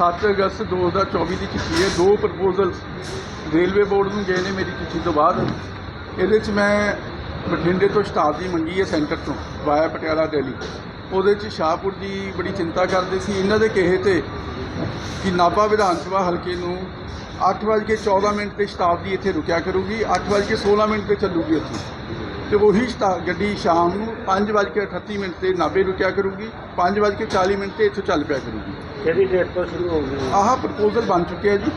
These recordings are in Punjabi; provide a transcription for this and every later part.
7 ਅਗਸਤ 2024 ਦੀ ਚਿੱਠੀ ਹੈ। ਦੋ ਪ੍ਰਪੋਜ਼ਲ ਰੇਲਵੇ ਬੋਰਡ ਨੂੰ ਗਏ ਨੇ ਮੇਰੀ ਚਿੱਠੀ ਤੋਂ ਬਾਅਦ। ਇਹਦੇ 'ਚ ਮੈਂ ਬਠਿੰਡੇ ਤੋਂ ਸ਼ਤਾਬਦੀ ਮੰਗੀ ਹੈ ਸੈਂਟਰ ਤੋਂ, ਵਾਇਆ ਪਟਿਆਲਾ, ਦਿੱਲੀ। ਉਹਦੇ 'ਚ ਸ਼ਾਹਪੁਰ ਦੀ ਬੜੀ ਚਿੰਤਾ ਕਰਦੇ ਸੀ। ਇਹਨਾਂ ਦੇ ਕਹੇ ਤੇ ਕਿ ਨਾਭਾ ਵਿਧਾਨ ਸਭਾ ਹਲਕੇ ਨੂੰ 8:14 ਮਿੰਟ ਤੇ ਸ਼ਤਾਬਦੀ ਇੱਥੇ ਰੁਕਿਆ ਕਰੂਗੀ 8:16 ਮਿੰਟ ਤੇ ਚੱਲੂਗੀ ਇੱਥੇ ਤੇ ਉਹੀ ਸ਼ਤਾ- ਗੱਡੀ ਸ਼ਾਮ ਨੂੰ 5:38 ਮਿੰਟ ਤੇ ਨਾਭੇ ਰੁਕਿਆ ਕਰੂਗੀ 5:40 ਮਿੰਟ ਤੇ ਇੱਥੋਂ ਚੱਲ ਪਿਆ ਕਰੂਗੀ। ਕਿਹੜੀ ਡੇਟ ਤੋਂ ਸ਼ੁਰੂ ਹੋਊਗੀ ਆਹ ਪ੍ਰਪੋਜ਼ਲ ਬਣ ਚੁੱਕਿਆ ਜੀ।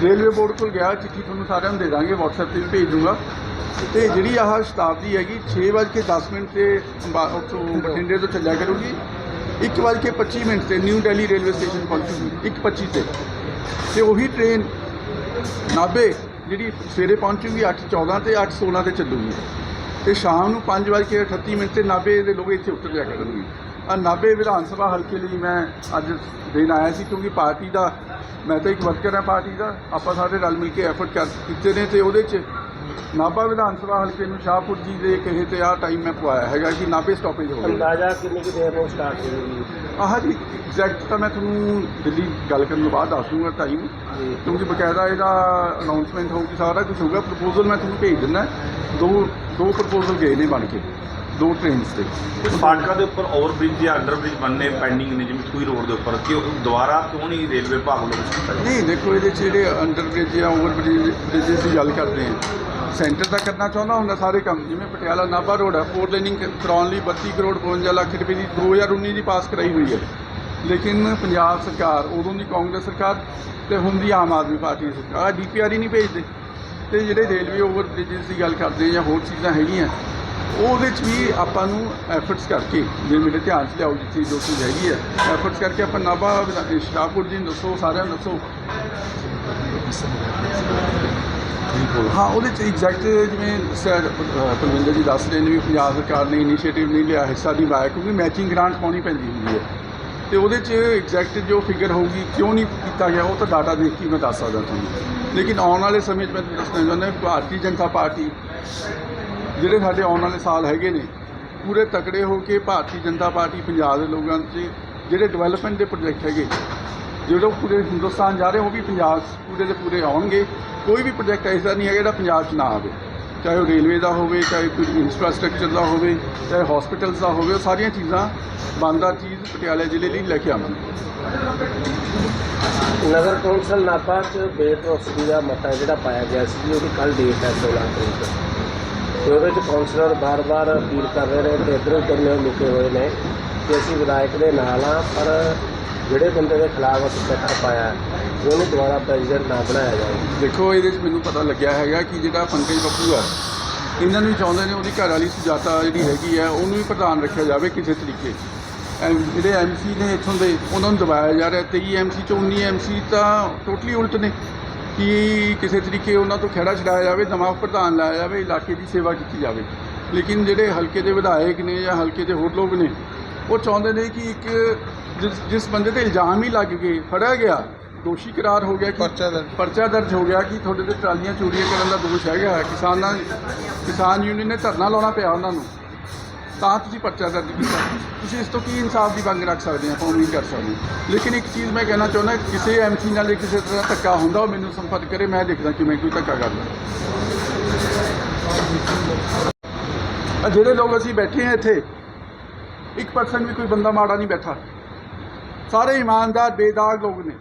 ਰੇਲਵੇ ਬੋਰਡ ਕੋਲ ਗਿਆ, ਚਿੱਠੀ ਤੁਹਾਨੂੰ ਸਾਰਿਆਂ ਨੂੰ ਦੇ ਦਾਂਗੇ, WhatsApp ਤੇ ਵੀ ਭੇਜ ਦੂੰਗਾ। ਤੇ ਜਿਹੜੀ ਆਹ ਸ਼ਤਾਬਦੀ ਹੈਗੀ 6:10 ਮਿੰਟ ਤੇ ਅੰਬਾ- ਉੱਥੋਂ ਬਠਿੰਡੇ ਤੋਂ ਚੱਲਿਆ ਕਰੂਗੀ। 1:25 ਮਿੰਟ ਤੇ ਨਿਊ ਦਿੱਲੀ ਰੇਲਵੇ ਸਟੇਸ਼ਨ ਪਹੁੰਚੂਗੀ 1:25 ਤੇ। ਤੇ ਉਹੀ ਟ੍ਰੇਨ ਨਾਭੇ, ਜਿਹੜੀ ਸਵੇਰੇ ਪਹੁੰਚੂਗੀ 8:14 ਤੇ 8:16 ਤੇ ਚੱਲੂਗੀ। ਤੇ ਸ਼ਾਮ ਨੂੰ 5:38 ਮਿੰਟ ਤੇ ਨਾਭੇ ਦੇ ਲੋਕ ਇੱਥੇ ਉਤਰ ਜਾ ਕਰਨਗੇ। ਨਾਭੇ ਵਿਧਾਨ ਸਭਾ ਹਲਕੇ ਲਈ ਮੈਂ ਅੱਜ ਦੇਣ ਆਇਆ ਸੀ ਕਿਉਂਕਿ ਪਾਰਟੀ ਦਾ ਮੈਂ ਤਾਂ ਇੱਕ ਵਰਕਰ ਹਾਂ ਪਾਰਟੀ ਦਾ ਆਪਾਂ ਸਾਰੇ ਰਲ ਮਿਲ ਕੇ ਐਫਰਟ ਕਰ ਕੀਤੇ ਨੇ ਤੇ ਉਹਦੇ 'ਚ ਨਾਭਾ ਵਿਧਾਨ ਸਭਾ ਹਲਕੇ ਨੂੰ ਸ਼ਾਹਪੁਰ ਜੀ ਦੇ ਕਹੇ ਤੇ ਆਹ ਟਾਈਮ ਮੈਂ ਪਵਾਇਆ ਹੈਗਾ ਕਿ ਨਾਭੇ ਸਟਾਪੇਜ ਹੋਵੇ ਅੰਦਾਜ਼ਾ ਕਿੰਨੀ ਕੁ ਦੇਰ ਨੂੰ ਸਟਾਰਟ ਹੋਊਗੀ ਆਹ ਜੀ ਐਗਜ਼ੈਕਟ ਤਾਂ ਮੈਂ ਤੁਹਾਨੂੰ ਦਿੱਲੀ ਗੱਲ ਕਰਨ ਤੋਂ ਬਾਅਦ ਦੱਸ ਦੂੰਗਾ ਟਾਈਮ ਕਿਉਂਕਿ ਬਕਾਇਦਾ ਇਹਦਾ ਅਨਾਉਂਸਮੈਂਟ ਹੋਊਗੀ ਸਾਰਾ ਕੁਝ ਹੋਊਗਾ ਪ੍ਰਪੋਜ਼ਲ ਮੈਂ ਤੁਹਾਨੂੰ ਭੇਜ ਦਿੰਦਾ। ਦੋ ਦੋ ਪ੍ਰਪੋਜ਼ਲ ਗਏ ਨੇ ਬਣ ਕੇ। ਦੋ ਟ੍ਰੇਨਸ ਤੇ। ਕੁਝ ਫਾਟਕਾਂ ਦੇ ਉੱਪਰ ਓਵਰਬ੍ਰਿਜ ਜਾਂ ਅੰਡਰਬ੍ਰਿਜ ਬਣਨੇ ਪੈਂਡਿੰਗ ਨੇ ਜਿਵੇਂ ਥੂਈ ਰੋਡ ਦੇ ਉੱਪਰ। ਕਿ ਉਹ ਦੁਬਾਰਾ ਕਿਉਂ ਨਹੀਂ ਰੇਲਵੇ ਵੱਲੋਂ ਕੁਛ ਕੀਤਾ ਨਹੀਂ ਦੇਖੋ ਇਹਦੇ 'ਚ ਜਿਹੜੇ ਅੰਡਰ ਬ੍ਰਿਜ ਜਾਂ ਓਵਰ ਬ੍ਰਿਜ ਦੀ ਗੱਲ ਕਰਦੇ ਹਾਂ ਸੈਂਟਰ ਤਾਂ ਕਰਨਾ ਚਾਹੁੰਦਾ ਹੁੰਦਾ ਸਾਰੇ ਕੰਮ ਜਿਵੇਂ ਪਟਿਆਲਾ ਨਾਭਾ ਰੋਡ ਹੈ ਫੋਰ ਲੇਨਿੰਗ ਕਰਾਉਣ ਲਈ 32 ਕਰੋੜ 52 ਲੱਖ ਰੁਪਏ ਦੀ 2019 ਦੀ ਪਾਸ ਕਰਾਈ ਹੋਈ ਹੈ। ਲੇਕਿਨ ਪੰਜਾਬ ਸਰਕਾਰ ਉਦੋਂ ਦੀ ਕਾਂਗਰਸ ਸਰਕਾਰ ਤੇ ਹੁਣ ਦੀ ਆਮ ਆਦਮੀ ਪਾਰਟੀ ਦੀ ਸਰਕਾਰ ਡੀਪੀਆਰ ਹੀ ਨਹੀਂ ਭੇਜਦੇ। ਤੇ ਜਿਹੜੇ ਰੇਲਵੇ ਓਵਰ ਬ੍ਰਿਜਸ ਦੀ ਗੱਲ ਕਰਦੇ ਜਾਂ ਹੋਰ ਚੀਜ਼ਾਂ ਹੈਗੀਆਂ ਉਹਦੇ 'ਚ ਵੀ ਆਪਾਂ ਨੂੰ ਐਫਰਟਸ ਕਰਕੇ ਜੇ ਮੇਰੇ ਧਿਆਨ 'ਚ ਲਿਆਓ ਜਿੱਥੇ ਜੋ ਚੀਜ਼ ਹੈਗੀ ਹੈ ਐਫਰਟਸ ਕਰਕੇ ਆਪਾਂ ਨਾਭਾ ਵਿਧਾ- ਸ਼ਾਹਪੁਰ ਜੀ ਨੂੰ ਦੱਸੋ, ਸਾਰਿਆਂ ਨੂੰ ਦੱਸੋ। ਹਾਂ, ਉਹਦੇ 'ਚ ਐਗਜ਼ੈਕਟ ਜਿਵੇਂ ਪਰਵਿੰਦਰ ਜੀ ਦੱਸ ਰਹੇ ਨੇ ਵੀ ਪੰਜਾਬ ਸਰਕਾਰ ਨੇ ਇਨੀਸ਼ੀਏਟਿਵ ਨਹੀਂ ਲਿਆ, ਹਿੱਸਾ ਨਹੀਂ ਪਾਇਆ, ਕਿਉਂਕਿ ਮੈਚਿੰਗ ਗ੍ਰਾਂਟ ਪਾਉਣੀ ਪੈਂਦੀ ਹੁੰਦੀ ਹੈ। ਤੇ ਉਹਦੇ 'ਚ ਐਗਜ਼ੈਕਟ ਜੋ ਫਿਗਰ ਹੋਊਗੀ, ਕਿਉਂ ਨਹੀਂ ਕੀਤਾ ਗਿਆ, ਉਹ ਤਾਂ ਡਾਟਾ ਦੇਖ ਕੇ ਮੈਂ ਦੱਸ ਸਕਦਾ ਤੁਹਾਨੂੰ। ਲੇਕਿਨ ਆਉਣ ਵਾਲੇ ਸਮੇਂ 'ਚ ਮੈਂ ਦੱਸਣਾ ਚਾਹੁੰਦਾ, ਭਾਰਤੀ ਜਨਤਾ ਪਾਰਟੀ ਜਿਹੜੇ ਸਾਡੇ ਆਉਣ ਵਾਲੇ ਸਾਲ ਹੈਗੇ ਨੇ, ਪੂਰੇ ਤਕੜੇ ਹੋ ਕੇ ਭਾਰਤੀ ਜਨਤਾ ਪਾਰਟੀ ਪੰਜਾਬ ਦੇ ਲੋਕਾਂ 'ਚ ਜਿਹੜੇ ਡਿਵੈਲਪਮੈਂਟ ਦੇ ਪ੍ਰੋਜੈਕਟ ਹੈਗੇ ਜਿਹੜੇ ਪੂਰੇ ਹਿੰਦੁਸਤਾਨ ਜਾ ਰਹੇ ਉਹ ਵੀ ਪੰਜਾਬ ਪੂਰੇ ਦੇ ਪੂਰੇ ਆਉਣਗੇ, ਕੋਈ ਵੀ ਪ੍ਰੋਜੈਕਟ ਐਸਾ ਨਹੀਂ ਹੈਗਾ ਜਿਹੜਾ ਪੰਜਾਬ 'ਚ ਨਾ ਆਵੇ। ਚਾਹੇ ਉਹ ਰੇਲਵੇ ਦਾ ਹੋਵੇ, ਚਾਹੇ ਕੋਈ ਇਨਫਰਾਸਟ੍ਰਕਚਰ ਦਾ ਹੋਵੇ, ਚਾਹੇ ਹਸਪੀਟਲਸ ਦਾ ਹੋਵੇ, ਉਹ ਸਾਰੀਆਂ ਚੀਜ਼ਾਂ ਬਣਦਾ ਚੀਜ਼ ਪਟਿਆਲਾ ਜ਼ਿਲ੍ਹੇ ਲਈ ਲੈ ਕੇ ਆਵਾਂਗੇ। ਨਗਰ ਕੌਂਸਲ ਨਾਭਾ ਚ ਬੇਟਰੋਸੀ ਦਾ ਮਤਾ ਜਿਹੜਾ ਪਾਇਆ ਗਿਆ ਸੀ, ਉਹਦੀ ਕੱਲ ਡੇਟ ਹੈ 16 ਤਰੀਕ। ਤੇ ਉਹਦੇ ਚ ਕੌਂਸਲਰ ਬਾਰ-ਬਾਰ ਅਪੀਲ ਕਰ ਰਹੇ ਨੇ ਤੇ ਇੱਧਰ ਉੱਧਰ ਨੇ ਲੁਕੇ ਹੋਏ ਨੇ ਕਿ ਅਸੀਂ ਵਿਧਾਇਕ ਦੇ ਨਾਲ ਆ ਪਰ ਜਿਹੜੇ ਬੰਦੇ ਦੇ ਖਿਲਾਫ ਅਸੀਂ ਪੱਤਰ ਪਾਇਆ ਹੈ, ਉਹਨੂੰ ਦੁਬਾਰਾ ਪ੍ਰੈਜ਼ੀਡੈਂਟ ਨਾ ਬਣਾਇਆ ਜਾਵੇ। ਦੇਖੋ ਇਹਦੇ 'ਚ ਮੈਨੂੰ ਪਤਾ ਲੱਗਿਆ ਹੈਗਾ ਕਿ ਜਿਹੜਾ ਪੰਕਜ ਬੱਪੂ ਹੈ ਇਹਨਾਂ ਨੂੰ ਚਾਹੁੰਦੇ ਨੇ ਉਹਦੀ ਘਰ ਵਾਲੀ ਸੁਜਾਤਾ ਜਿਹੜੀ ਹੈਗੀ ਹੈ ਉਹਨੂੰ ਵੀ ਪ੍ਰਧਾਨ ਰੱਖਿਆ ਜਾਵੇ ਕਿਸੇ ਤਰੀਕੇ। ਐਮ- ਜਿਹੜੇ ਐਮਸੀ ਨੇ ਇੱਥੋਂ ਦੇ ਉਹਨਾਂ ਨੂੰ ਦਬਾਇਆ ਜਾ ਰਿਹਾ 23 ਐਮਸੀ ਚੋਂ 19 ਐਮਸੀ ਤਾਂ ਟੋਟਲੀ ਉਲਟ ਨੇ। ਕਿ ਕਿਸੇ ਤਰੀਕੇ ਉਹਨਾਂ ਤੋਂ ਖਹਿੜਾ ਛਡਾਇਆ ਜਾਵੇ ਨਵਾਂ ਪ੍ਰਧਾਨ ਲਾਇਆ ਜਾਵੇ ਇਲਾਕੇ ਦੀ ਸੇਵਾ ਕੀਤੀ ਜਾਵੇ ਲੇਕਿਨ ਜਿਹੜੇ ਹਲਕੇ ਦੇ ਵਿਧਾਇਕ ਨੇ ਜਾਂ ਹਲਕੇ ਦੇ ਹੋਰ ਲੋਕ ਨੇ ਉਹ ਚਾਹੁੰਦੇ ਨੇ ਕਿ ਇੱਕ ਜਿਸ ਜਿਸ ਬੰਦੇ ਤੇ ਇਲਜ਼ਾਮ ਹੀ ਲੱਗ ਗਏ ਫੜਿਆ ਗਿਆ ਦੋਸ਼ੀ ਕਰਾਰ ਹੋ ਗਿਆ ਕਿ ਪਰਚਾ ਦਰਜ। ਪਰਚਾ ਦਰਜ ਹੋ ਗਿਆ ਕਿ ਤੁਹਾਡੇ ਤੇ ਟਰਾਲੀਆਂ ਚੋਰੀਆਂ ਕਰਨ ਦਾ ਦੋਸ਼ ਹੈਗਾ ਕਿਸਾਨਾਂ ਕਿਸਾਨ ਯੂਨੀਅਨ ਨੇ ਧਰਨਾ ਲਾਉਣਾ ਪਿਆ ਉਹਨਾਂ ਨੂੰ ਤਾਂ ਤੁਸੀਂ ਪਰਚਾ ਦਰਜ ਕੀਤਾ। ਤੁਸੀਂ ਇਸ ਤੋਂ ਕੀ ਇਨਸਾਫ ਦੀ ਮੰਗ ਰੱਖ ਸਕਦੇ ਆ? ਆਪਾਂ ਨਹੀਂ ਕਰ ਸਕਦੇ ਲੇਕਿਨ ਇੱਕ ਚੀਜ਼ ਮੈਂ ਕਹਿਣਾ ਚਾਹੁੰਦਾ, ਕਿਸੇ ਐਮਸੀ ਨਾਲ ਕਿਸੇ ਤਰ੍ਹਾਂ ਧੱਕਾ ਹੁੰਦਾ, ਉਹ ਮੈਨੂੰ ਸੰਪਰਕ ਕਰੇ, ਮੈਂ ਦੇਖਦਾ ਕਿਵੇਂ ਕੋਈ ਧੱਕਾ ਕਰਦਾ ਆ ਜਿਹੜੇ ਲੋਕ ਅਸੀਂ ਬੈਠੇ ਹਾਂ ਇੱਥੇ, ਇੱਕ ਪਰਸਨ ਵੀ ਕੋਈ ਬੰਦਾ ਮਾੜਾ ਨਹੀਂ ਬੈਠਾ। ਸਾਰੇ ਇਮਾਨਦਾਰ, ਬੇਦਾਗ ਲੋਕ ਨੇ।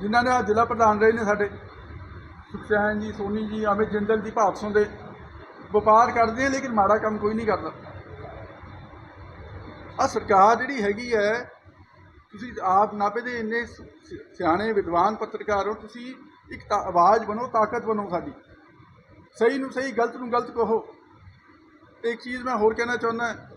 ਜਿਨ੍ਹਾਂ ਨੇ ਜ਼ਿਲ੍ਹਾ ਪ੍ਰਧਾਨ ਰਹੇ ਨੇ ਸਾਡੇ। ਸੁਖਚੈਨ ਜੀ, ਸੋਨੀ ਜੀ ਅਮਿਤ ਜਿੰਦਲ ਜੀ ਭਾਦਸੋਂ ਦੇ ਵਪਾਰ ਕਰਦੇ ਆ, ਲੇਕਿਨ ਮਾੜਾ ਕੰਮ ਕੋਈ ਨਹੀਂ ਕਰਦਾ। ਆ ਸਰਕਾਰ ਜਿਹੜੀ ਹੈਗੀ ਹੈ, ਤੁਸੀਂ ਆਪ ਨਾਭੇ ਦੇ ਇੰਨੇ ਸ- ਸਿਆਣੇ ਵਿਦਵਾਨ ਪੱਤਰਕਾਰ ਹੋ, ਤੁਸੀਂ ਇੱਕ ਤਾਂ ਆਵਾਜ਼ ਬਣੋ, ਤਾਕਤ ਬਣੋ ਸਾਡੀ। ਸਹੀ ਨੂੰ ਸਹੀ, ਗਲਤ ਨੂੰ ਗਲਤ ਕਹੋ। ਇੱਕ ਚੀਜ਼ ਮੈਂ ਹੋਰ ਕਹਿਣਾ ਚਾਹੁੰਦਾ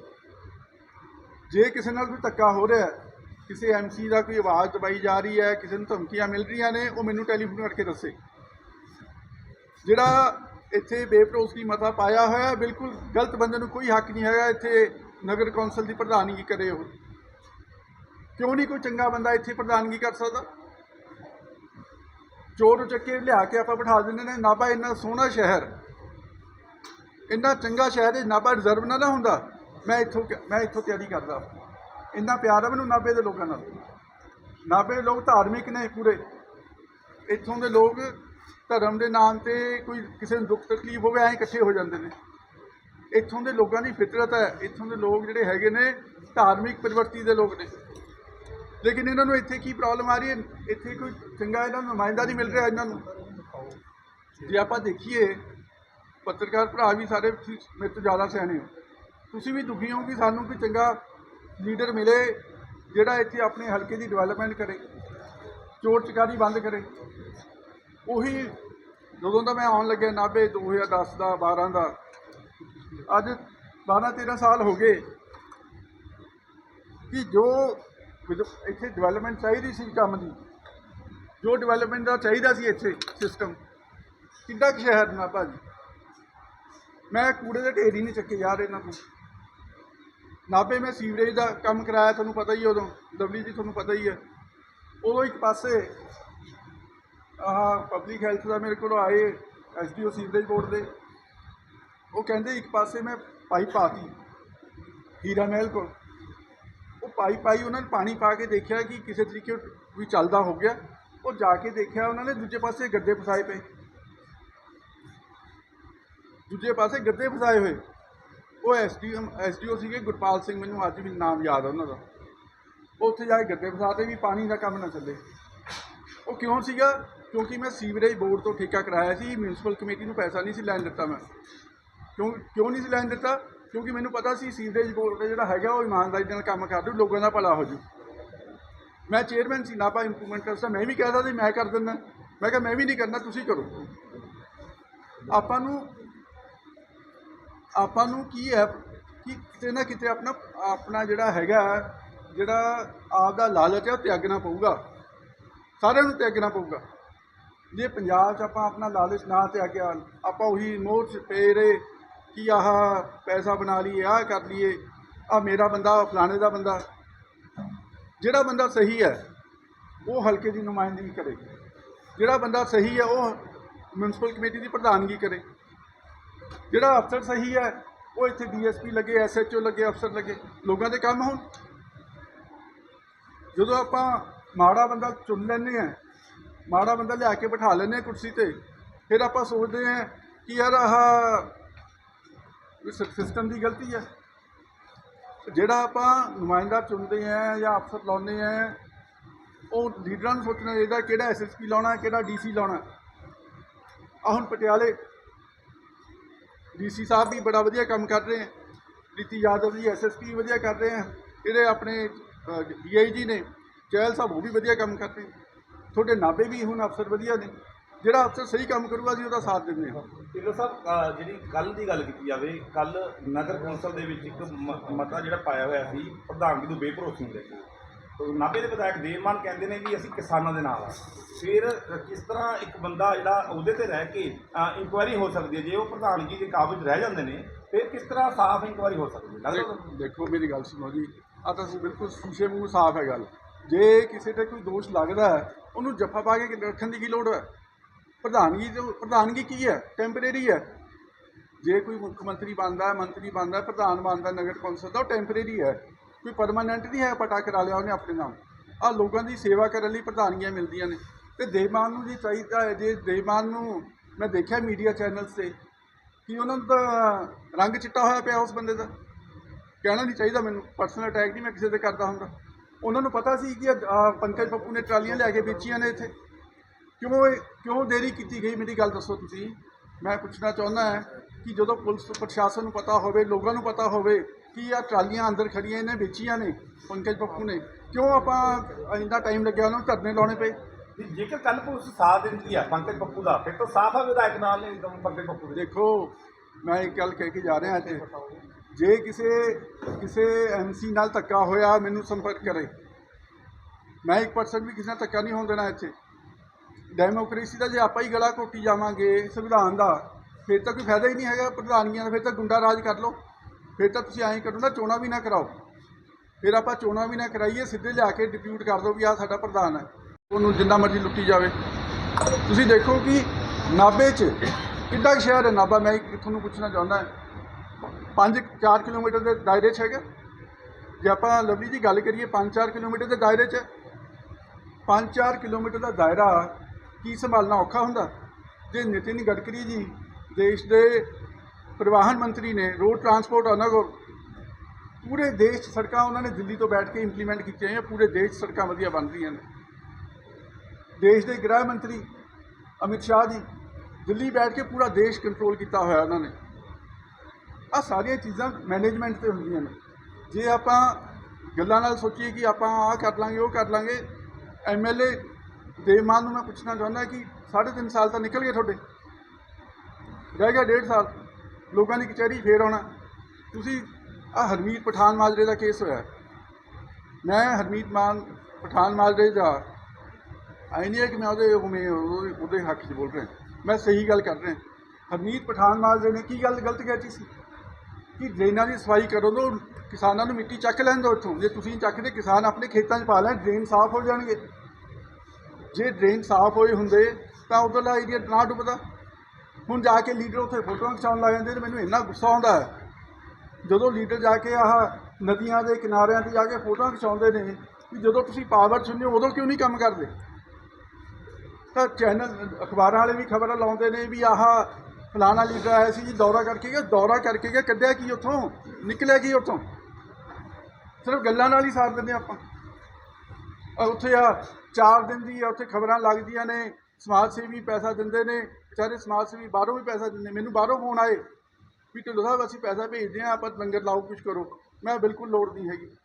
ਜੇ ਕਿਸੇ ਨਾਲ ਕੋਈ ਧੱਕਾ ਹੋ ਰਿਹਾ ਹੈ, ਕਿਸੇ ਐਮਸੀ ਦਾ ਕੋਈ ਆਵਾਜ਼ ਦਬਾਈ ਜਾ ਰਹੀ ਹੈ, ਕਿਸੇ ਨੂੰ ਧਮਕੀਆਂ ਮਿਲ ਰਹੀਆਂ ਨੇ, ਉਹ ਮੈਨੂੰ ਟੈਲੀਫੋਨ ਕਰਕੇ ਦੱਸੇ। ਜਿਹੜਾ ਇੱਥੇ ਬੇਭਰੋਸਗੀ ਮਤਾ ਪਾਇਆ ਹੋਇਆ, ਬਿਲਕੁਲ ਗਲਤ ਬੰਦੇ ਨੂੰ ਕੋਈ ਹੱਕ ਨਹੀਂ ਹੈਗਾ, ਇੱਥੇ ਨਗਰ ਕੌਂਸਲ ਦੀ ਪ੍ਰਧਾਨਗੀ ਕਰੇ ਉਹ। ਕਿਉਂ ਨਹੀਂ ਕੋਈ ਚੰਗਾ ਬੰਦਾ ਇੱਥੇ ਪ੍ਰਧਾਨਗੀ ਕਰ ਸਕਦਾ? ਚੋਰ ਚੱਕੇ ਲਿਆ ਕੇ ਆਪਾਂ ਬਿਠਾ ਦਿੰਦੇ ਨੇ, ਨਾਭਾ ਇੰਨਾ ਸੋਹਣਾ ਸ਼ਹਿਰ, ਇੰਨਾ ਚੰਗਾ ਸ਼ਹਿਰ ਹੈ, ਨਾਭਾ ਰਿਜ਼ਰਵ ਨਾ ਨਾ ਹੁੰਦਾ। ਮੈਂ ਇੱਥੋਂ ਕ- ਮੈਂ ਇੱਥੋਂ ਤਿਆਰੀ ਕਰਦਾ। ਇੰਨਾ ਪਿਆਰ ਹੈ ਮੈਨੂੰ ਨਾਭੇ ਦੇ ਲੋਕਾਂ ਨਾਲ। ਨਾਭੇ ਲੋਕ ਧਾਰਮਿਕ ਨੇ ਪੂਰੇ। ਇੱਥੋਂ ਦੇ ਲੋਕ ਧਰਮ ਦੇ ਨਾਮ ਤੇ ਕੋਈ ਕਿਸੇ ਨੂੰ ਦੁੱਖ ਤਕਲੀਫ ਹੋਵੇ, ਐਂ ਇਕੱਠੇ ਹੋ ਜਾਂਦੇ ਨੇ। ਇੱਥੋਂ ਦੇ ਲੋਕਾਂ ਦੀ ਫਿਤਰਤ ਹੈ। ਇੱਥੋਂ ਦੇ ਲੋਕ ਜਿਹੜੇ ਹੈਗੇ ਨੇ, ਧਾਰਮਿਕ ਪ੍ਰਵਰਤੀ ਦੇ ਲੋਕ ਨੇ। ਲੇਕਿਨ ਇਹਨਾਂ ਨੂੰ ਇੱਥੇ ਕੀ ਪ੍ਰੋਬਲਮ ਆ ਰਹੀ ਹੈ? ਇੱਥੇ ਕੋਈ ਚੰਗਾ ਇਹਨਾਂ ਨੂੰ ਨੁਮਾਇੰਦਾ ਨਹੀਂ ਮਿਲ ਰਿਹਾ ਇਹਨਾਂ ਨੂੰ। ਜੇ ਆਪਾਂ ਦੇਖੀਏ, ਪੱਤਰਕਾਰ ਭਰਾ ਵੀ ਸਾਰੇ ਮੇਰੇ ਤੋਂ ਜ਼ਿਆਦਾ ਸਿਆਣੇ ਹੋ। ਤੁਸੀਂ ਵੀ ਦੁਖੀ ਹੋ ਕਿ ਸਾਨੂੰ ਕੋਈ ਚੰਗਾ ਲੀਡਰ ਮਿਲੇ, ਜਿਹੜਾ ਇੱਥੇ ਆਪਣੇ ਹਲਕੇ ਦੀ ਡਿਵੈਲਪਮੈਂਟ ਕਰੇ, ਚੋਰ ਚਕਾਰੀ ਬੰਦ ਕਰੇ। ਉਹੀ ਜਦੋਂ ਦਾ ਮੈਂ ਆਉਣ ਲੱਗਿਆ ਨਾਭੇ 2010 ਦਾ 12 ਦਾ, ਅੱਜ 12 13 ਸਾਲ ਹੋ ਗਏ ਕਿ ਜੋ ਇੱਥੇ ਡਿਵੈਲਪਮੈਂਟ ਚਾਹੀਦੀ ਸੀ ਕੰਮ ਦੀ, ਜੋ ਡਿਵੈਲਪਮੈਂਟ ਦਾ ਚਾਹੀਦਾ ਸੀ ਇੱਥੇ ਸਿਸਟਮ ਕਿੱਡਾ ਕੁ ਸ਼ਹਿਰ ਨਾ ਭਾਜੀ ਮੈਂ ਕੂੜੇ ਦੇ ਢੇਰ ਹੀ ਨਹੀਂ ਚੱਕੇ ਯਾਰ ਇਹਨਾਂ ਤੋਂ। ਨਾਭੇ ਮੈਂ ਸੀਵਰੇਜ ਦਾ ਕੰਮ ਕਰਾਇਆ, ਤੁਹਾਨੂੰ ਪਤਾ ਹੀ ਉਦੋਂ ਲਵਲੀ ਜੀ ਤੁਹਾਨੂੰ ਪਤਾ ਹੀ ਹੈ। ਉਦੋਂ ਇੱਕ ਪਾਸੇ ਆਹ ਪਬਲਿਕ ਹੈਲਥ ਦਾ ਮੇਰੇ ਕੋਲ ਆਏ ਐਸਡੀਓ ਸੀਵਰੇਜ ਬੋਰਡ ਦੇ। ਉਹ ਕਹਿੰਦੇ ਇੱਕ ਪਾਸੇ ਮੈਂ ਪਾਈਪ ਪਾਤੀ, ਹੀਰਾ ਮਹਿਲ ਕੋਲ। ਉਹ ਪਾਈਪ ਪਾਈ ਉਹਨਾਂ ਨੇ ਪਾਣੀ ਪਾ ਕੇ ਦੇਖਿਆ ਕਿ ਕਿਸੇ ਤਰੀਕੇ ਵੀ ਚੱਲਦਾ ਹੋ ਗਿਆ। ਉਹ ਜਾ ਕੇ ਦੇਖਿਆ, ਉਹਨਾਂ ਨੇ ਦੂਜੇ ਪਾਸੇ ਗੱਦੇ ਫਸਾਏ ਪਏ। ਦੂਜੇ ਪਾਸੇ ਗੱਦੇ ਫਸਾਏ ਹੋਏ। ਉਹ ਐਸਡੀਐਮ ਐਸਡੀਓ ਸੀਗੇ, ਗੁਰਪਾਲ ਸਿੰਘ ਮੈਨੂੰ ਅੱਜ ਵੀ ਨਾਮ ਯਾਦ ਆ ਉਹਨਾਂ ਦਾ। ਉਹ ਉੱਥੇ ਜਾ ਕੇ ਗੱਦੇ ਫਸਾਤੇ ਵੀ ਪਾਣੀ ਦਾ ਕੰਮ ਨਾ ਚੱਲੇ। ਉਹ ਕਿਉਂ ਸੀਗਾ? ਕਿਉਂਕਿ ਮੈਂ ਸੀਵਰੇਜ ਬੋਰਡ ਤੋਂ ਠੇਕਾ ਕਰਾਇਆ ਸੀ ਮਿਊਨਿਸਪਲ ਕਮੇਟੀ ਨੂੰ ਪੈਸਾ ਨਹੀਂ ਸੀ ਲੈਣ ਦਿੱਤਾ ਮੈਂ। ਕਿਉਂ ਕਿਉਂ ਨਹੀਂ ਸੀ ਲੈਣ ਦਿੱਤਾ? ਕਿਉਂਕਿ ਮੈਨੂੰ ਪਤਾ ਸੀ ਸੀਵਰੇਜ ਬੋਰਡ ਦਾ ਜਿਹੜਾ ਹੈਗਾ, ਉਹ ਇਮਾਨਦਾਰੀ ਨਾਲ ਕੰਮ ਕਰ ਦੂ ਲੋਕਾਂ ਦਾ ਭਲਾ ਹੋ ਜੂ। ਮੈਂ ਚੇਅਰਮੈਨ ਸੀ ਨਾਭਾ ਇੰਪਰੂਵਮੈਂਟ ਟਰਸਟ ਮੈਂ ਵੀ ਕਹਿਦਾ ਸੀ, ਮੈਂ ਕਰ ਦਿੰਦਾ। ਮੈਂ ਕਿਹਾ, ਮੈਂ ਵੀ ਨਹੀਂ ਕਰਨਾ, ਤੁਸੀਂ ਕਰੋ। ਆਪਾਂ ਨੂੰ ਆਪਾਂ ਨੂੰ ਕੀ ਹੈ, ਕਿ ਕਿਤੇ ਨਾ ਕਿਤੇ ਆਪਣਾ ਆਪਣਾ ਜਿਹੜਾ ਹੈਗਾ, ਜਿਹੜਾ ਆਪ ਦਾ ਲਾਲਚ ਹੈ, ਉਹ ਤਿਆਗਣਾ ਪਊਗਾ। ਸਾਰਿਆਂ ਨੂੰ ਤਿਆਗਣਾ ਪਊਗਾ। ਜੇ ਪੰਜਾਬ 'ਚ ਆਪਾਂ ਆਪਣਾ ਲਾਲਚ ਨਾ ਤਿਆਗਿਆ ਆਪਾਂ ਉਹੀ ਮੋਹ 'ਚ ਪਏ ਰਹੇ ਕਿ ਆਹ ਪੈਸਾ ਬਣਾ ਲਈਏ, ਆਹ ਕਰ ਲਈਏ ਆ ਮੇਰਾ ਬੰਦਾ, ਆਹ ਫਲਾਣੇ ਦਾ ਬੰਦਾ। ਜਿਹੜਾ ਬੰਦਾ ਸਹੀ ਹੈ, ਉਹ ਹਲਕੇ ਦੀ ਨੁਮਾਇੰਦਗੀ ਕਰੇ। ਜਿਹੜਾ ਬੰਦਾ ਸਹੀ ਹੈ, ਉਹ ਮਿਊਨਿਸਪਲ ਕਮੇਟੀ ਦੀ ਪ੍ਰਧਾਨਗੀ ਕਰੇ। ਜਿਹੜਾ ਅਫਸਰ ਸਹੀ ਹੈ, ਉਹ ਇੱਥੇ ਡੀਐਸਪੀ ਲੱਗੇ ਐਸਐਚਓ ਲੱਗੇ, ਅਫਸਰ ਲੱਗੇ, ਲੋਕਾਂ ਦੇ ਕੰਮ ਹੋਣ। ਜਦੋਂ ਆਪਾਂ ਮਾੜਾ ਬੰਦਾ ਚੁਣ ਲੈਂਦੇ ਆ ਮਾੜਾ ਬੰਦਾ ਲਿਆ ਕੇ ਬਿਠਾ ਲੈਂਦੇ ਹਾਂ ਕੁਰਸੀ ਤੇ। ਫਿਰ ਆਪਾਂ ਸੋਚਦੇ ਹਾਂ ਕਿ ਯਾਰ ਆਹ ਸਿਸਟਮ ਦੀ ਗਲਤੀ ਹੈ। ਜਿਹੜਾ ਆਪਾਂ ਨੁਮਾਇੰਦਾ ਚੁਣਦੇ ਆ ਜਾਂ ਅਫਸਰ ਲਾਉਂਦੇ ਆ ਉਹ ਲੀਡਰਾਂ ਨੂੰ ਸੋਚਣਾ ਚਾਹੀਦਾ ਕਿਹੜਾ ਐਸਐਸਪੀ ਲਾਉਣਾ, ਕਿਹੜਾ ਡੀਸੀ ਲਾਉਣਾ। ਆ ਹੁਣ ਪਟਿਆਲੇ ਡੀਸੀ ਸਾਹਿਬ ਵੀ ਬੜਾ ਵਧੀਆ ਕੰਮ ਕਰ ਰਹੇ ਹੈ। ਪ੍ਰੀਤੀ ਯਾਦਵ ਜੀ ਐਸਐਸਪੀ ਵਧੀਆ ਕਰ ਰਹੇ ਹੈ। ਇਹਦੇ ਆਪਣੇ ਡੀਆਈਜੀ ਨੇ ਚਹਿਲ ਸਾਹਿਬ ਉਹ ਵੀ ਵਧੀਆ ਕੰਮ ਕਰ ਰਹੇ ਤੁਹਾਡੇ ਨਾਭੇ ਵੀ ਹੁਣ ਅਫਸਰ ਵਧੀਆ ਨੇ। ਜਿਹੜਾ ਅਫਸਰ ਸਹੀ ਕੰਮ ਕਰੂਗਾ ਜੀ ਉਹਦਾ ਸਾਥ ਦਿੰਦੇ ਹਾਂ। ਢਿੱਲੋਂ ਸਾਹਿਬ ਅਹ ਜਿਹੜੀ ਕੱਲ ਦੀ ਗੱਲ ਕੀਤੀ ਜਾਵੇ ਕੱਲ ਨਗਰ ਕੌਂਸਲ ਦੇ ਵਿੱਚ ਇੱਕ ਮ- ਮਤਾ ਜਿਹੜਾ ਪਾਇਆ ਹੋਇਆ ਸੀ ਪ੍ਰਧਾਨਗੀ ਨੂੰ ਬੇਭਰੋਸੇ ਨੂੰ ਲੈ ਕੇ। ਤੋ ਨਾਭੇ ਦੇ ਵਿਧਾਇਕ ਦੇਵਮਾਨ ਕਹਿੰਦੇ ਨੇ ਵੀ ਅਸੀਂ ਕਿਸਾਨਾਂ ਦੇ ਨਾਲ ਆ। ਫਿਰ ਕਿਸ ਤਰ੍ਹਾਂ ਇੱਕ ਬੰਦਾ ਜਿਹੜਾ ਉਹਦੇ ਤੇ ਰਹਿ ਕੇ ਇਨਕੁਆਇਰੀ ਹੋ ਸਕਦੀ ਹੈ? ਜੇ ਉਹ ਪ੍ਰਧਾਨਗੀ ਦੇ ਕਾਬੂ 'ਚ ਰਹਿ ਜਾਂਦੇ ਨੇ ਫਿਰ ਕਿਸ ਤਰ੍ਹਾਂ ਸਾਫ਼ ਇਨਕੁਆਇਰੀ ਹੋ ਸਕਦੀ ਹੈ? ਲੱਗਦਾ ਤੁਹਾਨੂੰ? ਦੇਖੋ ਮੇਰੀ ਗੱਲ ਸੁਣੋ ਜੀ। ਆ ਤਾਂ ਅਸੀਂ ਬਿਲਕੁਲ ਸ਼ੀਸ਼ੇ ਮੂੰਹ ਸਾਫ਼ ਹੈ ਗੱਲ। ਜੇ ਕਿਸੇ ਤੇ ਕੋਈ ਦੋਸ਼ ਲੱਗਦਾ ਹੈ ਉਹਨੂੰ ਜੱਫਾ ਪਾ ਕੇ ਰੱਖਣ ਦੀ ਕੀ ਲੋੜ ਹੈ? ਪ੍ਰਧਾਨਗੀ ਜੋ ਪ੍ਰਧਾਨਗੀ ਕੀ ਹੈ? ਟੈਂਪਰੇਰੀ ਹੈ। ਜੇ ਕੋਈ ਮੁੱਖ ਮੰਤਰੀ ਬਣਦਾ ਹੈ, ਮੰਤਰੀ ਬਣਦਾ ਪ੍ਰਧਾਨ ਬਣਦਾ ਨਗਰ ਕੌਂਸਲ ਦਾ, ਉਹ ਟੈਂਪਰੇਰੀ ਹੈ। ਕੋਈ ਪਰਮਾਨੈਂਟ ਨਹੀਂ ਹੈ ਪਟਾ ਕਰਾ ਲਿਆ ਉਹਨੇ ਆਪਣੇ ਨਾਮ। ਆ ਲੋਕਾਂ ਦੀ ਸੇਵਾ ਕਰਨ ਲਈ ਪ੍ਰਧਾਨੀਆਂ ਮਿਲਦੀਆਂ ਨੇ। ਤੇ ਦੇਵਮਾਨ ਨੂੰ ਜੀ ਚਾਹੀਦਾ ਹੈ, ਜੇ ਦੇਵਮਾਨ ਨੂੰ ਮੈਂ ਦੇਖਿਆ ਮੀਡੀਆ ਚੈਨਲਸ ਤੇ, ਕਿ ਉਹਨਾਂ ਨੂੰ ਤਾਂ ਰੰਗ ਚਿੱਟਾ ਹੋਇਆ ਪਿਆ ਉਸ ਬੰਦੇ ਦਾ। ਕਹਿਣਾ ਨਹੀਂ ਚਾਹੀਦਾ ਮੈਨੂੰ। ਪਰਸਨਲ ਅਟੈਕ ਨਹੀਂ ਮੈਂ ਕਿਸੇ ਤੇ ਕਰਦਾ ਹੁੰਦਾ। ਉਹਨਾਂ ਨੂੰ ਪਤਾ ਸੀ ਕਿ ਆਹ ਪੰਕਜ ਪੱਪੂ ਨੇ ਟਰਾਲੀਆਂ ਲਿਆ ਕੇ ਵੇਚੀਆਂ ਨੇ ਇੱਥੇ। ਕਿਉਂ ਇਹ ਕਿਉਂ ਦੇਰੀ ਕੀਤੀ ਗਈ? ਮੇਰੀ ਗੱਲ ਦੱਸੋ ਤੁਸੀਂ। ਮੈਂ ਪੁੱਛਣਾ ਚਾਹੁੰਦਾ ਹਾਂ ਕਿ ਜਦੋਂ ਪੁਲਿਸ ਪ੍ਰਸ਼ਾਸਨ ਨੂੰ ਪਤਾ ਹੋਵੇ ਲੋਕਾਂ ਨੂੰ ਪਤਾ ਹੋਵੇ ਕਿ ਆ ਟਰਾਲੀਆਂ ਅੰਦਰ ਖੜੀਆਂ ਇਹਨੇ ਵੇਚੀਆਂ ਨੇ ਪੰਕਜ ਪੱਪੂ ਨੇ ਕਿਉਂ ਆਪਾਂ ਇੰਨਾ ਟਾਈਮ ਲੱਗਿਆ ਉਹਨਾਂ ਨੂੰ ਧਰਨੇ ਲਾਉਣੇ ਪਏ? ਜੇਕਰ ਕੱਲ ਪੁਲਿਸ ਸਾਥ ਦਿੰਦੀ ਆ ਪੰਕਜ ਪੱਪੂ ਦਾ ਫਿਰ ਤਾਂ ਸਾਫ਼ ਆ ਵਿਧਾਇਕ ਨਾਲ ਨੇ ਇੱਕਦਮ ਪੰਕਜ ਪੱਪੂ ਦੇ। ਦੇਖੋ ਮੈਂ ਇੱਕ ਗੱਲ ਕਹਿ ਕੇ ਜਾ ਰਿਹਾ ਇੱਥੇ। ਜੇ ਕਿਸੇ ਕਿਸੇ ਐਮਸੀ ਨਾਲ ਧੱਕਾ ਹੋਇਆ, ਮੈਨੂੰ ਸੰਪਰਕ ਕਰੇ। ਮੈਂ ਇੱਕ ਪਰਸਨ ਵੀ ਕਿਸੇ ਨਾਲ ਧੱਕਾ ਨਹੀਂ ਹੋਣ ਦੇਣਾ ਇੱਥੇ। ਡੈਮੋਕ੍ਰੇਸੀ ਦਾ ਜੇ ਆਪਾਂ ਹੀ ਗਲਾ ਘੋਟੀ ਜਾਵਾਂਗੇ, ਸੰਵਿਧਾਨ ਦਾ, ਫਿਰ ਤਾਂ ਕੋਈ ਫਾਇਦਾ ਹੀ ਨਹੀਂ ਹੈਗਾ ਪ੍ਰਧਾਨੀਆਂ ਦਾ, ਫਿਰ ਤਾਂ ਗੁੰਡਾ ਰਾਜ ਕਰ ਲਓ। ਫਿਰ ਤਾਂ ਤੁਸੀਂ ਐਂ ਕਰੋ ਨਾ, ਚੋਣਾਂ ਵੀ ਨਾ ਕਰਾਓ। ਫਿਰ ਆਪਾਂ ਚੋਣਾਂ ਵੀ ਨਾ ਕਰਾਈਏ, ਸਿੱਧੇ ਲਿਆ ਕੇ ਡਿਪਿਊਟ ਕਰ ਦਿਓ ਵੀ ਆਹ ਸਾਡਾ ਪ੍ਰਧਾਨ ਹੈ। ਉਹਨੂੰ ਜਿੰਨਾ ਮਰਜ਼ੀ ਲੁੱਟੀ ਜਾਵੇ। ਤੁਸੀਂ ਦੇਖੋ ਕਿ ਨਾਭੇ 'ਚ ਕਿੱਡਾ ਕੁ ਸ਼ਹਿਰ ਹੈ ਨਾਭਾ ਮੈਂ ਤੁਹਾਨੂੰ ਪੁੱਛਣਾ ਚਾਹੁੰਦਾ। ਪੰਜ 4 ਕਿਲੋਮੀਟਰ ਦੇ ਦਾਇਰੇ 'ਚ ਹੈਗਾ। ਜੇ ਆਪਾਂ ਲਵਲੀ ਜੀ ਗੱਲ ਕਰੀਏ 5-4 ਕਿਲੋਮੀਟਰ ਦੇ ਦਾਇਰੇ 'ਚ ਹੈ। 5-4 ਕਿਲੋਮੀਟਰ ਦਾ ਦਾਇਰਾ ਕੀ ਸੰਭਾਲਣਾ ਔਖਾ ਹੁੰਦਾ? ਜੇ ਨਿਤਿਨ ਗਡਕਰੀ ਜੀ ਦੇਸ਼ ਦੇ ਪਰਿਵਾਹਨ ਮੰਤਰੀ ਨੇ ਰੋਡ ਟਰਾਂਸਪੋਰਟ ਉਹਨਾਂ ਕੋਲ, ਪੂਰੇ ਦੇਸ਼ 'ਚ ਸੜਕਾਂ ਉਹਨਾਂ ਨੇ ਦਿੱਲੀ ਤੋਂ ਬੈਠ ਕੇ ਇੰਪਲੀਮੈਂਟ ਕੀਤੀਆਂ ਹੈ ਪੂਰੇ ਦੇਸ਼ 'ਚ ਸੜਕਾਂ ਵਧੀਆ ਬਣ ਰਹੀਆਂ ਨੇ। ਦੇਸ਼ ਦੇ ਗ੍ਰਹਿ ਮੰਤਰੀ ਅਮਿਤ ਸ਼ਾਹ ਜੀ ਦਿੱਲੀ ਬੈਠ ਕੇ ਪੂਰਾ ਦੇਸ਼ ਕੰਟਰੋਲ ਕੀਤਾ ਹੋਇਆ ਉਹਨਾਂ ਨੇ। ਆ ਸਾਰੀਆਂ ਚੀਜ਼ਾਂ ਮੈਨੇਜਮੈਂਟ ਤੇ ਹੁੰਦੀਆਂ ਨੇ। ਜੇ ਆਪਾਂ ਗੱਲਾਂ ਨਾਲ ਸੋਚੀਏ ਕਿ ਆਪਾਂ ਆਹ ਕਰ ਲਾਂਗੇ, ਉਹ ਕਰ ਲਾਂਗੇ ਐਮਐਲਏ ਦੇਵਮਾਨ ਨੂੰ ਮੈਂ ਪੁੱਛਣਾ ਚਾਹੁੰਦਾ ਕਿ ਸਾਢੇ ਤਿੰਨ ਸਾਲ ਤਾਂ ਨਿਕਲ ਗਏ ਤੁਹਾਡੇ। ਰਹਿ ਗਿਆ ਡੇਢ ਸਾਲ। ਲੋਕਾਂ ਦੀ ਕਚਹਿਰੀ ਫੇਰ ਆਉਣਾ। ਤੁਸੀਂ ਆ ਹਰਮੀਤ ਪਠਾਨ ਮਾਜਰੇ ਦਾ ਕੇਸ ਹੋਇਆ। ਮੈਂ ਹਰਮੀਤ ਮਾਨ ਪਠਾਨ ਮਾਜਰੇ ਦਾ ਆਈ ਨਹੀਂ ਹੈ ਕਿ ਮੈਂ ਉਹਦੇ ਉਵੇਂ ਉਹਦੇ ਉਹਦੇ ਹੱਕ 'ਚ ਬੋਲ ਰਿਹਾ। ਮੈਂ ਸਹੀ ਗੱਲ ਕਰ ਰਿਹਾ। ਹਰਮੀਤ ਪਠਾਨ ਮਾਜਰੇ ਨੇ ਕੀ ਗੱਲ ਗਲਤ ਕਹਿਤੀ ਸੀ? ਕਿ ਡਰੇਨਾਂ ਦੀ ਸਫ਼ਾਈ ਕਰੋ ਦੋ ਕਿਸਾਨਾਂ ਨੂੰ ਮਿੱਟੀ ਚੱਕ ਲੈਣ ਦਿਓ ਇੱਥੋਂ। ਜੇ ਤੁਸੀਂ ਚੱਕਦੇ, ਕਿਸਾਨ ਆਪਣੇ ਖੇਤਾਂ 'ਚ ਪਾ ਲੈਣ, ਡਰੇਨ ਸਾਫ਼ ਹੋ ਜਾਣਗੇ। ਜੇ ਡਰੇਨ ਸਾਫ਼ ਹੋਏ ਹੁੰਦੇ, ਤਾਂ ਉਧਰਲਾ ਏਰੀਆ ਨਾ ਡੁੱਬਦਾ। ਹੁਣ ਜਾ ਕੇ ਲੀਡਰ ਉੱਥੇ ਫੋਟੋਆਂ ਖਿਚਾਉਣ ਲੱਗ ਜਾਂਦੇ ਨੇ ਮੈਨੂੰ ਇੰਨਾ ਗੁੱਸਾ ਆਉਂਦਾ ਹੈ। ਜਦੋਂ ਲੀਡਰ ਜਾ ਕੇ ਆਹ ਨਦੀਆਂ ਦੇ ਕਿਨਾਰਿਆਂ ਤੇ ਜਾ ਕੇ ਫੋਟੋਆਂ ਖਿਚਾਉਂਦੇ ਨੇ ਕਿ ਜਦੋਂ ਤੁਸੀਂ ਪਾਵਰ ਚੁਣਦੇ ਉਦੋਂ ਕਿਉਂ ਨਹੀਂ ਕੰਮ ਕਰਦੇ? ਤਾਂ ਚੈਨਲ ਅਖਬਾਰਾਂ ਵਾਲੇ ਵੀ ਖਬਰਾਂ ਲਾਉਂਦੇ ਨੇ ਵੀ ਆਹ ਫਲਾਣਾ ਲੀਡਰ ਆਇਆ ਸੀ ਜੀ ਦੌਰਾ ਕਰਕੇ ਗਿਆ ਦੌਰਾ ਕਰਕੇ ਗਿਆ ਕੱਢਿਆ ਕੀ ਉੱਥੋਂ ਨਿਕਲਿਆ ਕੀ ਉੱਥੋਂ ਸਿਰਫ ਗੱਲਾਂ ਨਾਲ ਹੀ ਸਾਰ ਦਿੰਦੇ ਆਪਾਂ। ਆ ਉੱਥੇ ਆ, ਚਾਰ ਦਿਨ ਦੀ ਆ, ਉੱਥੇ ਖਬਰਾਂ ਲੱਗਦੀਆਂ ਨੇ, ਸਮਾਜ ਸੇਵੀ ਪੈਸਾ ਦਿੰਦੇ ਨੇ, ਵਿਚਾਰੇ ਸਮਾਜ ਸੇਵੀ ਬਾਹਰੋਂ ਵੀ ਪੈਸਾ ਦਿੰਦੇ ਮੈਨੂੰ ਬਾਹਰੋਂ ਫੋਨ ਆਏ ਵੀ ਢਿੱਲੋਂ ਸਾਹਿਬ, ਅਸੀਂ ਪੈਸਾ ਭੇਜਦੇ ਹਾਂ, ਆਪਾਂ ਲੰਗਰ ਲਾਓ ਕੁਝ ਕਰੋ। ਮੈਂ ਬਿਲਕੁਲ ਲੋੜ ਨਹੀਂ ਹੈਗੀ।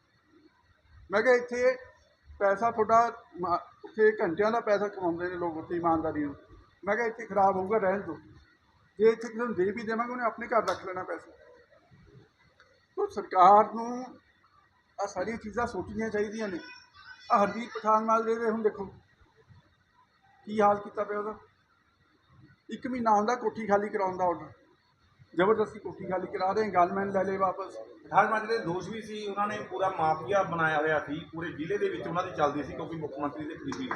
ਮੈਂ ਕਿਹਾ, ਇੱਥੇ ਪੈਸਾ ਤੁਹਾਡਾ ਮਾ- ਉੱਥੇ ਘੰਟਿਆਂ ਦਾ ਪੈਸਾ ਕਮਾਉਂਦੇ ਨੇ ਲੋਕ, ਉੱਥੇ ਇਮਾਨਦਾਰੀ ਨੂੰ ਮੈਂ ਕਿਹਾ, ਇੱਥੇ ਖਰਾਬ ਹੋਊਗਾ, ਰਹਿਣ ਦਿਓ। ਜੇ ਇੱਥੇ ਕਿਸੇ ਨੂੰ ਦੇ ਵੀ ਦੇਵਾਂਗੇ, ਉਹਨੇ ਆਪਣੇ ਘਰ ਰੱਖ ਲੈਣਾ ਪੈਸਾ। ਤਾਂ ਸਰਕਾਰ ਨੂੰ ਆ ਸਾਰੀਆਂ ਚੀਜ਼ਾਂ ਸੋਚਣੀਆਂ ਚਾਹੀਦੀਆਂ ਨੇ। ਆ ਹਰਦੀਪ ਪਠਾਨ ਮਾਲ ਦੇ ਹੁਣ ਦੇਖੋ, ਕੀ ਹਾਲ ਕੀਤਾ ਪਿਆ ਉਹਦਾ। ਇੱਕ ਮਹੀਨਾ ਹੁੰਦਾ ਕੋਠੀ ਖਾਲੀ ਕਰਾਉਣ ਦਾ ਆਰਡਰ ਜ਼ਬਰਦਸਤੀ ਕੋਠੀ ਖਾਲੀ ਕਰਾ ਰਹੇ ਗਨਮੈਨ ਲੈ ਲਏ ਵਾਪਸ। ਮਾਜਰੇ ਦੇ ਦੋਸ਼ ਵੀ ਸੀ ਉਹਨਾਂ ਨੇ ਪੂਰਾ ਮਾਫੀਆ ਬਣਾਇਆ ਹੋਇਆ ਸੀ ਪੂਰੇ ਜ਼ਿਲ੍ਹੇ ਦੇ ਵਿੱਚ ਉਹਨਾਂ ਦੀ ਚੱਲਦੀ ਸੀ ਕਿਉਂਕਿ ਮੁੱਖ ਮੰਤਰੀ ਦੇ ਕਰੀਬੀ ਸੀ।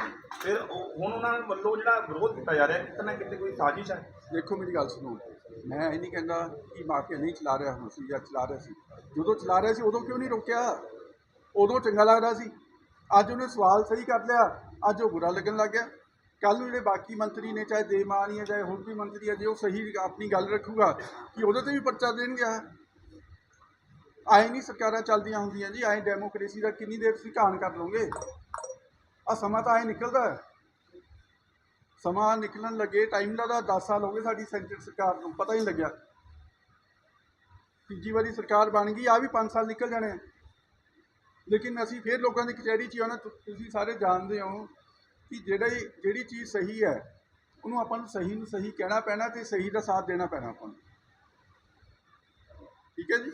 ਫਿਰ ਹੁਣ ਉਹਨਾਂ ਵੱਲੋਂ ਜਿਹੜਾ ਵਿਰੋਧ ਕੀਤਾ ਜਾ ਰਿਹਾ ਕਿਤੇ ਨਾ ਕਿਤੇ ਕੋਈ ਸਾਜ਼ਿਸ਼ ਹੈ? ਦੇਖੋ ਮੇਰੀ ਗੱਲ ਸੁਣੋ ਮੈਂ ਇਹ ਨਹੀਂ ਕਹਿੰਦਾ ਕਿ ਮਾਫੀਆ ਨਹੀਂ ਚਲਾ ਰਿਹਾ ਹੁਣ ਸੀ ਜਾਂ ਚਲਾ ਰਿਹਾ ਸੀ। ਜਦੋਂ ਚਲਾ ਰਿਹਾ ਸੀ ਉਦੋਂ ਕਿਉਂ ਨਹੀਂ ਰੋਕਿਆ? ਉਦੋਂ ਚੰਗਾ ਲੱਗਦਾ ਸੀ। ਅੱਜ ਉਹਨੇ ਸਵਾਲ ਸਹੀ ਕਰ ਲਿਆ ਅੱਜ ਉਹ ਬੁਰਾ ਲੱਗਣ ਲੱਗ ਗਿਆ। ਕੱਲ ਨੂੰ ਜਿਹੜੇ ਬਾਕੀ ਮੰਤਰੀ ਨੇ, ਚਾਹੇ ਦੇਮਾਨ ਜਾਂ ਚਾਹੇ ਹੋਰ ਵੀ ਮੰਤਰੀ ਆ ਜੇ ਉਹ ਸਹੀ ਆਪਣੀ ਗੱਲ ਰੱਖੂਗਾ, ਕਿ ਉਹਦੇ ਤੇ ਵੀ ਪਰਚਾ ਦੇਣਗੇ ਆਏ ਨਹੀਂ ਸਰਕਾਰਾਂ ਚੱਲਦੀਆਂ ਹੁੰਦੀਆਂ ਜੀ, ਆਏ ਡੈਮੋਕ੍ਰੇਸੀ ਦਾ ਕਿੰਨੀ ਦੇਰ ਤੁਸੀਂ ਕਾਨ ਕਰ ਲਓਗੇ? ਆ ਸਮਾਂ ਤਾਂ ਆਏ ਨਿਕਲਦਾ ਹੈ। ਸਮਾਂ ਨਿਕਲਣ ਲੱਗੇ ਟਾਈਮ ਦਾ ਤਾਂ 10 ਸਾਲ ਹੋ ਗਏ ਸਾਡੀ ਸੈਂਟਰ ਸਰਕਾਰ ਨੂੰ, ਪਤਾ ਹੀ ਨਹੀਂ ਲੱਗਿਆ। ਤੀਜੀ ਵਾਰੀ ਸਰਕਾਰ ਬਣ ਗਈ ਆ ਵੀ 5 ਸਾਲ ਨਿਕਲ ਜਾਣੇ ਲੇਕਿਨ ਅਸੀਂ ਫੇਰ ਲੋਕਾਂ ਦੀ ਕਚਹਿਰੀ 'ਚ ਆਉਣਾ ਤੁਸੀਂ ਸਾਰੇ ਜਾਣਦੇ ਹੋ ਕਿ ਜਿਹੜੀ ਜਿਹੜੀ ਚੀਜ਼ ਸਹੀ ਹੈ, ਉਹਨੂੰ ਆਪਾਂ ਨੂੰ ਸਹੀ ਨੂੰ ਸਹੀ ਕਹਿਣਾ ਪੈਣਾ ਤੇ ਸਹੀ ਦਾ ਸਾਥ ਦੇਣਾ ਪੈਣਾ ਆਪਾਂ ਨੂੰ। ਠੀਕ ਹੈ ਜੀ?